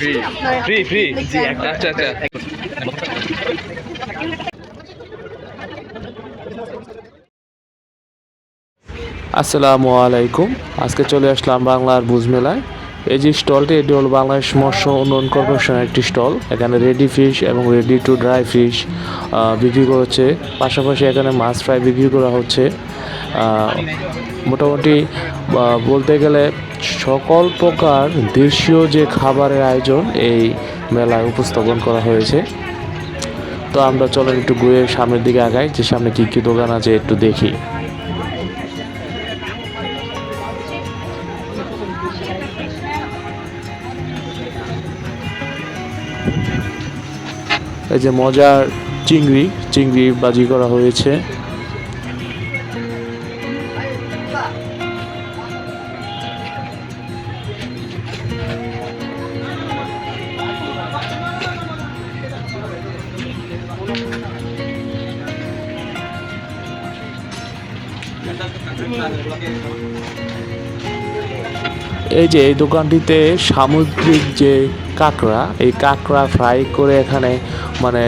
Free free free আচ্ছা আচ্ছা আসসালামু আলাইকুম। আজকে চলে আসলাম বাংলার বুঝ মেলায়। এই যে স্টলটি এটি হলো বাংলাদেশ মৎস্য উন্নয়ন কর্পোরেশনের একটি স্টল। এখানে রেডি ফিশ এবং রেডি টু ড্রাই ফিশ বিক্রি করছে পাশাপাশি এখানে মাছ ফ্রাই বিক্রি করা হচ্ছে। মোটামুটি বলতে গেলে সকল প্রকার দেশীয় যে খাবারের আয়োজন এই মেলায় উপস্থাপন করা হয়েছে। তো আমরা চলেন একটু ঘুরে সামনের দিকে আগাই, যে সামনে কী কী দোকান আছে একটু দেখি। এই যে মজার চিংড়ি চিংড়ি বাজি করা হয়েছে। এই যে এই দোকানটিতে সামুদ্রিক যে কাঁকড়া, এই কাঁকড়া ফ্রাই করে এখানে মানে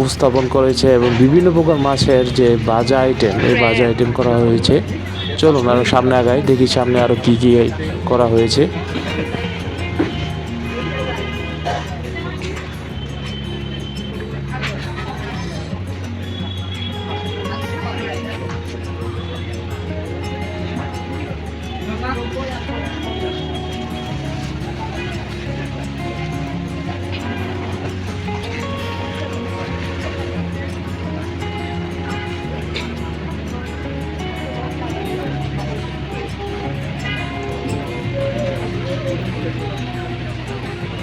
উপস্থাপন করেছে এবং বিভিন্ন প্রকার মাছের যে বাজা আইটেম এই বাজা আইটেম করা হয়েছে। চলুন আরও সামনে আগাই, দেখি সামনে আরও কী কী করা হয়েছে।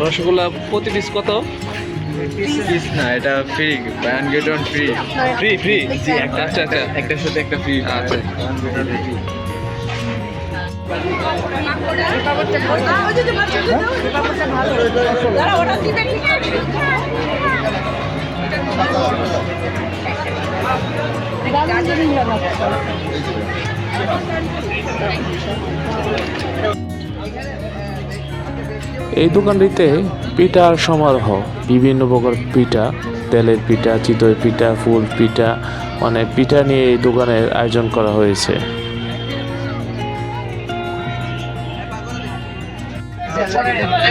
রসগোল্লা প্রতি পিস কত? পিস না এটা free band get on free free free আচ্ছা আচ্ছা। একটার সাথে একটা ফ্রি আচ্ছা। এই দোকানটিতে পিঠার সমারোহ, বিভিন্ন প্রকার পিঠা, তেলের পিঠা, চিতই পিঠা, ফুল পিঠা মানে পিঠা নিয়ে এই দোকানের আয়োজন করা হয়েছে।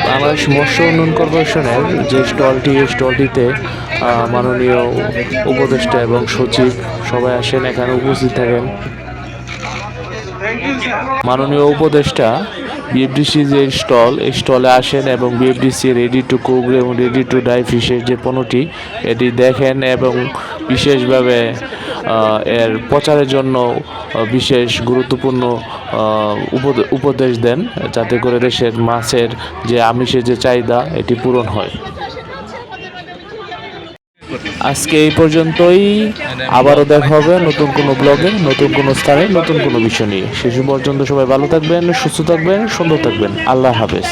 বাংলাদেশ মৎস্য উন্নয়ন কর্পোরেশনের যে স্টলটি, এই স্টলটিতে মাননীয় উপদেষ্টা এবং সচিব সবাই আসেন, এখানে উপস্থিত থাকেন। মাননীয় উপদেষ্টা বিএফডিসি যে স্টল, এই স্টলে আসেন এবং বিএফডিসি রেডি টু কুক এবং রেডি টু ডাই ফিশের যে পণ্যটি, এটি দেখেন এবং বিশেষভাবে এর প্রচারের জন্য বিশেষ গুরুত্বপূর্ণ উপদে- উপদেশ দেন, যাতে করে দেশের মাছের যে আমিষের যে চাহিদা, এটি পূরণ হয়। আজকে এই পর্যন্তই। আবারও দেখা হবে নতুন কোনো ব্লগে নতুন কোনো স্থানে নতুন কোনো বিষয় নিয়ে। শেষ পর্যন্ত সবাই ভালো থাকবেন, সুস্থ থাকবেন, সুন্দর থাকবেন। আল্লাহ হাফেজ।